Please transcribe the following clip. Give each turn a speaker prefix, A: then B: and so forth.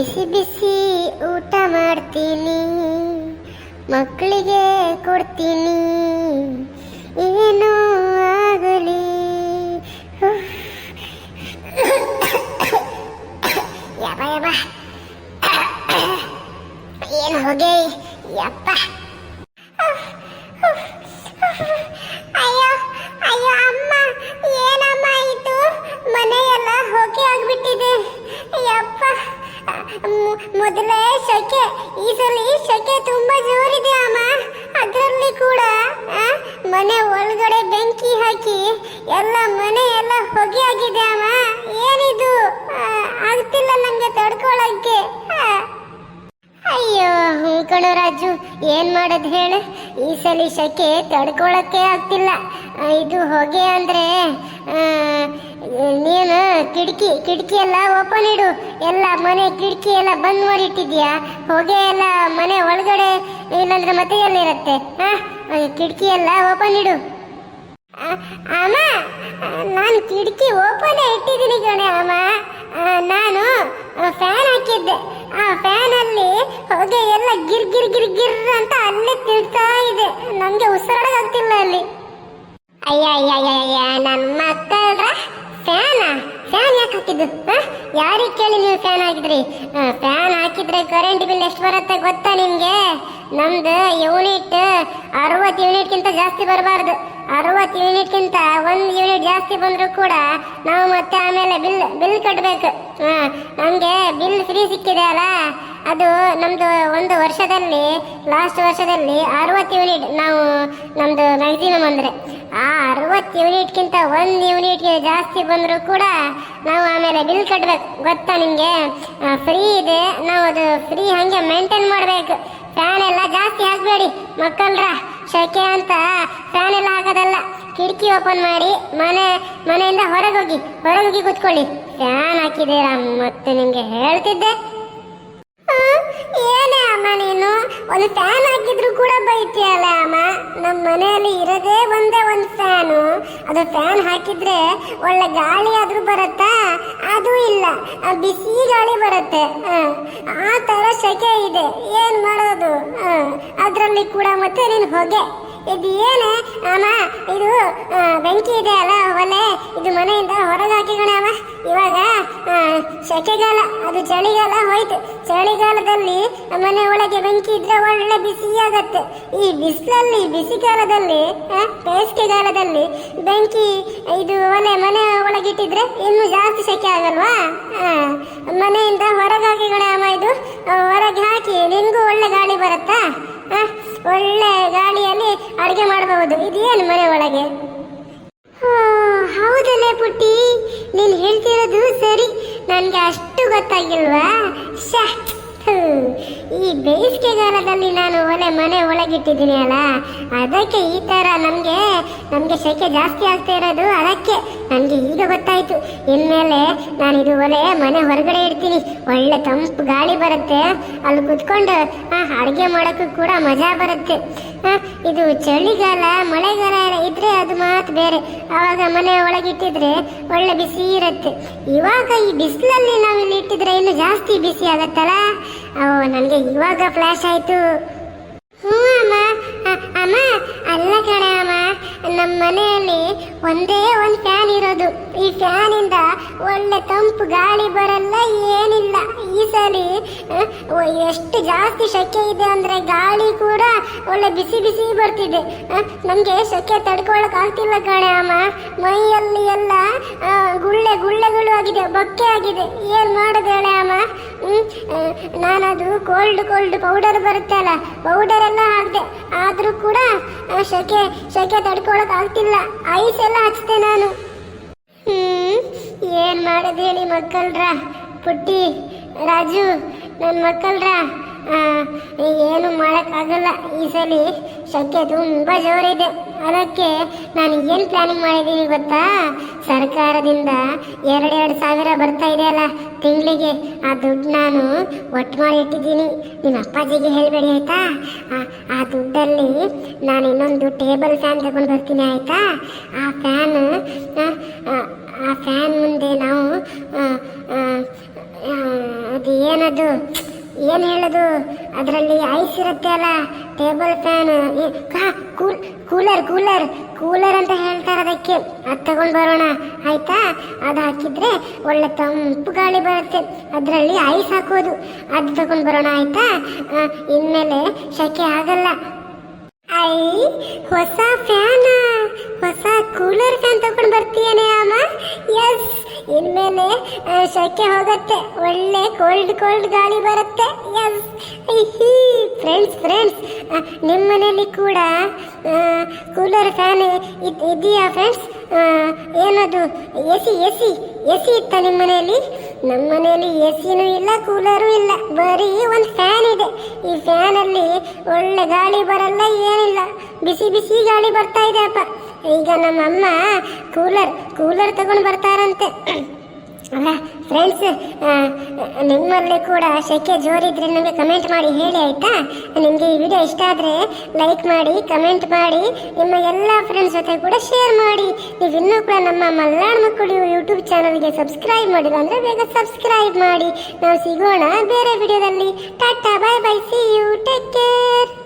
A: ಬಿಸಿ ಬಿಸಿ ಊಟ ಮಾಡ್ತೀನಿ ಮಕ್ಕಳಿಗೆ ಕೊಡ್ತೀನಿ ಏನೋ ಆಗಲಿ. ಯಪ್ಪ ಯಪ್ಪ. ಏನು ಹೋಗಿ? ಯಪ್ಪ. ಮೊದಲೇ ಸೆಕೆ ಈ ಸಲ ಸೆಕೆ ತುಂಬಾ ಜೋರಿದೆ ಅಮ್ಮ. ಅದರಲ್ಲಿ ಕೂಡ ಮನೆ ಒಳಗಡೆ ಬೆಂಕಿ ಹಾಕಿ ಎಲ್ಲ ಮನೆ ಎಲ್ಲ ಹೊಗೆ ಆಗಿದೆ ಅಮ್ಮ ಏನಿದು ಆ, ಆಗ್ತಿಲ್ಲ ನಂಗೆ ತಡ್ಕೊಳಕ್ಕೆ ಆ. ಅಯ್ಯೋ ಹ್ಞೂ ಕಣೋ ರಾಜು, ಏನ್ ಮಾಡೋದು ಹೇಳು? ಈ ಸಲ ಶಕೆ ತಡ್ಕೊಳಕ್ಕೆ ಆಗ್ತಿಲ್ಲ. ಇದು ಹೊಗೆ ಅಂದ್ರೆ ನೀನು ಕಿಟಕಿ ಕಿಟಕಿ ಎಲ್ಲ ಓಪನ್ ಇಡು. ಎಲ್ಲ ಮನೆ ಕಿಟಕಿ ಎಲ್ಲ ಬಂದ್ ಮಾಡಿಟ್ಟಿದ್ಯಾ? ಹೊಗೆ ಎಲ್ಲ ಮನೆ ಒಳಗಡೆ ಇಲ್ಲಾಂದ್ರೆ ಮತ್ತೆ ಎಲ್ಲಿರುತ್ತೆ? ಹಾ ಕಿಟಕಿ ಎಲ್ಲ ಓಪನ್ ಇಡು. ಅಮ್ಮ, ನಾನು ಕಿಟಕಿ ಓಪನ್ ಇಟ್ಟಿದ್ದೀನಿ ಕಣೆ ಅಮ್ಮ. ನಾನು ಫ್ಯಾನ್ ಹಾಕಿದ್ದೆ. ಆ ಫ್ಯಾನ್ ಅಲ್ಲಿ ಹೊಗೆ ಗಿರ್ ಗಿರ್ ಗಿರ್ ಗಿರ್ ಅಂತ ಅಲ್ಲೇ ತಿಳ್ತಾ ಇದೆ. ನಂಗೆ ಉಸಿರಾಡೋದಾಗ್ತಿಲ್ಲ ಅಲ್ಲಿ. ಅಯ್ಯ ಅಯ್ಯ ಅಯ್ಯ ನನ್ನ ಮಕ್ಕಳ್ರ ಫ್ಯಾನ? ಫ್ಯಾನ್ ಯಾಕೆ ಹಾಕಿದ್ದು? ಯಾರಿಗೆ ಕೇಳಿ ನೀವು ಫ್ಯಾನ್ ಹಾಕಿದ್ರಿ? ಫ್ಯಾನ್ ಹಾಕಿದ್ರೆ ಕರೆಂಟ್ ಬಿಲ್ ಎಷ್ಟು ಬರುತ್ತೆ ಗೊತ್ತಾ ನಿಮ್ಗೆ? ನಮ್ದು ಯೂನಿಟ್ ಅರವತ್ತು ಯೂನಿಟ್ಗಿಂತ ಜಾಸ್ತಿ ಬರಬಾರ್ದು. ಅರವತ್ತು ಯೂನಿಟ್ಗಿಂತ ಒಂದು ಯೂನಿಟ್ ಜಾಸ್ತಿ ಬಂದರೂ ಕೂಡ ನಾವು ಮತ್ತೆ ಆಮೇಲೆ ಬಿಲ್ ಬಿಲ್ ಕಟ್ಟಬೇಕು ನಮಗೆ ಬಿಲ್ ಫ್ರೀ ಸಿಕ್ಕಿದೆ ಅಲ್ಲ? ಅದು ನಮ್ದು ಒಂದು ವರ್ಷದಲ್ಲಿ ಲಾಸ್ಟ್ ವರ್ಷದಲ್ಲಿ ಅರವತ್ತು ಯೂನಿಟ್ ನಾವು ನಮ್ದು ಮ್ಯಾಕ್ಸಿಮಮ್ ಅಂದರೆ. ಆ ಅರವತ್ತು ಯೂನಿಟ್ಗಿಂತ ಒಂದು ಯೂನಿಟ್ಗೆ ಜಾಸ್ತಿ ಬಂದರೂ ಕೂಡ ನಾವು ಆಮೇಲೆ ಬಿಲ್ ಕಟ್ಟಬೇಕು ಗೊತ್ತಾ ನಿಮಗೆ? ಫ್ರೀ ಇದೆ. ನಾವು ಅದು ಫ್ರೀ ಹಾಗೆ ಮೇಂಟೈನ್ ಮಾಡಬೇಕು. ಫ್ಯಾನ್ ಎಲ್ಲ ಜಾಸ್ತಿ ಹಾಕಬೇಡಿ, ಮಕ್ಕಳ್ರ. ಶೆಕೆ ಅಂತ ಫ್ಯಾನ್ ಎಲ್ಲ ಹಾಕೋದಲ್ಲ. ಕಿಟಕಿ ಓಪನ್ ಮಾಡಿ, ಮನೆ, ಮನೆಯಿಂದ ಹೊರಗೆ ಹೋಗಿ ಹೊರಗೆ ಹೋಗಿ ಕೂತ್ಕೊಳ್ಳಿ. ಫ್ಯಾನ್ ಹಾಕಿದ್ದೀರಾ ಮತ್ತೆ ನಿಮಗೆ ಹೇಳ್ತಿದ್ದೆ. ಏನೇ ಅಮ್ಮ ನೀನು? ಒಂದು ಫ್ಯಾನ್ ಹಾಕಿದ್ರು ಕೂಡ ಬೈತಿಯಲ್ಲ ಅಮ್ಮ? ನಮ್ಮ ಮನೆಯಲ್ಲಿ ಇರೋದೇ ಒಂದೇ ಒಂದು ಫ್ಯಾನು ಅದು ಫ್ಯಾನ್ ಹಾಕಿದ್ರೆ ಒಳ್ಳೆ ಗಾಳಿ ಆದ್ರೂ ಬರುತ್ತಾ? ಅದು ಇಲ್ಲ. ಬಿಸಿ ಗಾಳಿ ಬರುತ್ತೆ. ಆ, ತರ ಸೆಕೆ ಇದೆ. ಏನ್ ಮಾಡೋದು? ಅದರಲ್ಲಿ ಕೂಡ ಮತ್ತೆ ನೀನು ಹೊಗೆ. ಇದು ಏನೇ? ಅಮ್ಮ ಇದು ಬೆಂಕಿ ಇದೆ ಅಲ್ಲ ಒಲೆ. ಇದು ಮನೆಯಿಂದ ಹೊರಗೆ ಹಾಕಿಗೋಣ ಅಮ್ಮ. ಸೆಕೆಗಾಲ, ಅದು ಚಳಿಗಾಲ ಹೋಯ್ತು. ಚಳಿಗಾಲದಲ್ಲಿ ಮನೆ ಒಳಗೆ ಬೆಂಕಿ ಇದ್ರೆ ಒಳ್ಳೆ ಬಿಸಿ ಆಗತ್ತೆ ಈ ಬಿಸಿಲಲ್ಲಿ ಬಿಸಿಗಾಲದಲ್ಲಿ ಬೇಸಿಗೆಗಾಲದಲ್ಲಿ ಬೆಂಕಿ, ಇದು ಒಲೆ ಮನೆ ಒಳಗಿಟ್ಟಿದ್ರೆ ಇನ್ನು ಜಾಸ್ತಿ ಸೆಕೆ ಆಗಲ್ವಾ ಮನೆಯಿಂದ ಹೊರಗಾಗಿ ಅಮ್ಮ ಇದು ಹೊರಗೆ ಹಾಕಿ ನಿನ್ಗೂ ಒಳ್ಳೆ ಗಾಳಿ ಬರುತ್ತಾ? ಒಳ್ಳೆ ಗಾಳಿಯಲ್ಲಿ ಅಡುಗೆ ಮಾಡಬಹುದು. ಇದೇನು ಮನೆ ಒಳಗೆ? ಹೌದಲ್ಲೇ ಪುಟ್ಟಿ. ನೀನು ಹೇಳ್ತಿರೋದು ಸರಿ. ನನಗೆ ಅಷ್ಟು ಗೊತ್ತಾಗಿಲ್ವಾ? ಈ ಬೇಸಿಗೆಗಾಲದಲ್ಲಿ ನಾನು ಒಲೆ ಮನೆ ಒಳಗಿಟ್ಟಿದ್ದೀನಿ ಅಲ್ಲ, ಅದಕ್ಕೆ ಈ ಥರ ನಮಗೆ ನಮಗೆ ಸೆಕೆ ಜಾಸ್ತಿ ಆಗ್ತಾ ಇರೋದು, ಅದಕ್ಕೆ ನನಗೆ ಈಗ ಗೊತ್ತಾಯಿತು. ಇನ್ಮೇಲೆ ನಾನು ಇದು ಒಲೆ ಮನೆ ಹೊರಗಡೆ ಇಡ್ತೀನಿ. ಒಳ್ಳೆ ತಂಪು ಗಾಳಿ ಬರುತ್ತೆ. ಅಲ್ಲಿ ಕುತ್ಕೊಂಡು ಅಡುಗೆ ಮಾಡೋಕ್ಕೂ ಕೂಡ ಮಜಾ ಬರುತ್ತೆ. ಇದು ಚಳಿಗಾಲ, ಮಳೆಗಾಲ ಇದ್ರೆ ಅದು ಮಾತು ಬೇರೆ. ಆವಾಗ ಮನೆ ಒಳಗಿಟ್ಟಿದ್ರೆ ಒಳ್ಳೆ ಬಿಸಿ ಇರುತ್ತೆ. ಇವಾಗ ಈ ಬಿಸಿಲಲ್ಲಿ ನಾವು ಇಲ್ಲಿ ಇಟ್ಟಿದ್ರೆ ಇನ್ನು ಜಾಸ್ತಿ ಬಿಸಿ ಆಗತ್ತಲ್ಲ? ಓ ನನಗೆ ಇವಾಗ ಫ್ಲಾಶ್ ಆಯ್ತು. ಹ್ಞೂ ಅಮ್ಮ. ಅಮ್ಮ, ಅಲ್ಲ ಕಣ ಅಮ್ಮ. ನಮ್ಮ ಮನೆಯಲ್ಲಿ ಒಂದೇ ಒಂದು ಫ್ಯಾನ್ ಒಳ್ಳೆ ತಂಪು ಗಾಳಿ ಬರಲ್ಲ, ಏನಿಲ್ಲ. ಈ ಸಾರಿ ಎಷ್ಟು ಜಾಸ್ತಿ ಸೆಕೆ ಇದೆ ಅಂದ್ರೆ ಗಾಳಿ ಕೂಡ ಒಳ್ಳೆ ಬಿಸಿ ಬಿಸಿ ಬರ್ತಿದೆ. ನಮಗೆ ಸೆಕೆ ತಡ್ಕೊಳಕ್ ಆಗ್ತಿಲ್ಲ ಕಣೆ ಅಮ್ಮ. ಮೈಯಲ್ಲಿ ಎಲ್ಲ ಗುಳ್ಳೆ ಗುಳ್ಳೆಗಳು ಆಗಿದೆ, ಬೊಕ್ಕೆ ಆಗಿದೆ. ಏನ್ ಮಾಡೋದು ಅಮ್ಮ? ನಾನದು ಕೋಲ್ಡ್ ಕೋಲ್ಡ್ ಪೌಡರ್ ಬರುತ್ತೆ ಅಲ್ಲ ಪೌಡರ್ ಎಲ್ಲ ಹಾಕ್ದೆ. ಆದ್ರೂ ಕೂಡ ಸೆಕೆ ಸೆಕೆ ತಡ್ಕೊಳಕ್ ಆಗ್ತಿಲ್ಲ. ಐಸ್ ಎಲ್ಲ ಹಚ್ತೆ ನಾನು. ಏನ್ ಮಾಡೋದು ಹೇಳಿ ಮಕ್ಕಳ್ರ? ಪುಟ್ಟಿ ರಾಜು ನನ್ನ ಮಕ್ಕಳ್ರ? ಏನು ಮಾಡೋಕ್ಕಾಗಲ್ಲ ಈ ಸಲ. ಸೆಕೆ ತುಂಬ ಜೋರಿದೆ. ಅದಕ್ಕೆ ನಾನು ಏನು ಪ್ಲಾನಿಂಗ್ ಮಾಡಿದ್ದೀನಿ ಗೊತ್ತಾ? ಸರ್ಕಾರದಿಂದ ಎರಡೆರಡು ಸಾವಿರ ಬರ್ತಾ ಇದೆಯಲ್ಲ ತಿಂಗಳಿಗೆ. ಆ ದುಡ್ಡು ನಾನು ಒಟ್ಟು ಮಾಡಿ ಇಟ್ಟಿದ್ದೀನಿ. ನಿಮ್ಮ ಅಪ್ಪಾಜಿಗೆ ಹೇಳಬೇಡಿ ಆಯ್ತಾ? ಆ- ದುಡ್ಡಲ್ಲಿ ನಾನು ಇನ್ನೊಂದು ಟೇಬಲ್ ಫ್ಯಾನ್ ತಗೊಂಡು ಬರ್ತೀನಿ ಆಯ್ತಾ? ಆ ಫ್ಯಾನ್ ಆ ಫ್ಯಾನ್ ಮುಂದೆ ನಾವು ಅದು ಏನದು ಏನು ಹೇಳೋದು? ಅದರಲ್ಲಿ ಐಸ್ ಇರುತ್ತೆ ಅಲ್ಲ? Table fan cool, cooler cooler cooler ಅಂತ ಹೇಳ್ತಾರೆ ಅದಕ್ಕೆ ಅದು ತಗೊಂಡು ಬರೋಣ. ಆಯ್ತಾ? ಅದು ಹಾಕಿದ್ರೆ ಒಳ್ಳೆ ತಂಪು ಗಾಳಿ ಬರುತ್ತೆ. ಅದರಲ್ಲಿ ಐಸ್ ಹಾಕೋದು. ಅದು ತಗೊಂಡು ಬರೋಣ, ಆಯ್ತಾ? ಇನ್ಮೇಲೆ ಶೆಕೆ ಆಗಲ್ಲ. ಐ, ಹೊಸ ಫ್ಯಾನ್, ಹೊಸ ಕೂಲರ್ ಫ್ಯಾನ್ ತಗೊಂಡು ಬರ್ತೀಯನೇ ಅಮ್ಮ? ಎಸ್. ಇನ್ಮೇಲೆ ಸೆಕೆ ಹೋಗುತ್ತೆ. ಒಳ್ಳೆ ಕೋಲ್ಡ್ ಕೋಲ್ಡ್ ಗಾಳಿ ಬರುತ್ತೆ. ಫ್ರೆಂಡ್ಸ್ ಫ್ರೆಂಡ್ಸ್ ನಿಮ್ಮ ಮನೆಯಲ್ಲಿ ಕೂಡ ಕೂಲರ್ ಫ್ಯಾನ್ ಇದೆಯಾ ಫ್ರೆಂಡ್ಸ್ ಏನದು A C A C A C ಇತ್ತ ನಿಮ್ಮ ಮನೆಯಲ್ಲಿ ನಮ್ಮ ಮನೆಯಲ್ಲಿ ಎ ಸಿನೂ ಇಲ್ಲ ಕೂಲರು ಇಲ್ಲ. ಬರೀ ಒಂದು ಫ್ಯಾನ್ ಇದೆ. ಈ ಫ್ಯಾನಲ್ಲಿ ಒಳ್ಳೆ ಗಾಳಿ ಬರಲ್ಲ, ಏನಿಲ್ಲ. ಬಿಸಿ ಬಿಸಿ ಗಾಳಿ ಬರ್ತಾ ಇದೆ, ಅಪ್ಪ. ಈಗ ನಮ್ಮಮ್ಮ ಕೂಲರ್ ಕೂಲರ್ ತಗೊಂಡು ಬರ್ತಾರಂತೆ. ಅಲ್ಲ ಫ್ರೆಂಡ್ಸ್ ನಿಮ್ಮಲ್ಲಿ ಕೂಡ ಶೆಕೆ ಜೋರಿದ್ರೆ ನನಗೆ ಕಮೆಂಟ್ ಮಾಡಿ ಹೇಳಿ, ಆಯ್ತಾ? ನಿಮಗೆ ಈ ವಿಡಿಯೋ ಇಷ್ಟ ಆದರೆ ಲೈಕ್ ಮಾಡಿ ಕಮೆಂಟ್ ಮಾಡಿ, ನಿಮ್ಮ ಎಲ್ಲ ಫ್ರೆಂಡ್ಸ್ ಜೊತೆ ಕೂಡ ಶೇರ್ ಮಾಡಿ. ನೀವು ಇನ್ನೂ ಕೂಡ ನಮ್ಮ ಮಲ್ಲಾಳ್ ಮಕ್ಕಳು ಯೂಟ್ಯೂಬ್ ಚಾನಲ್ಗೆ ಸಬ್ಸ್ಕ್ರೈಬ್ ಮಾಡಿಲ್ಲ ಅಂದರೆ ಬೇಗ ಸಬ್ಸ್ಕ್ರೈಬ್ ಮಾಡಿ. ನಾವು ಸಿಗೋಣ ಬೇರೆ ವಿಡಿಯೋದಲ್ಲಿ tata bye bye see you take care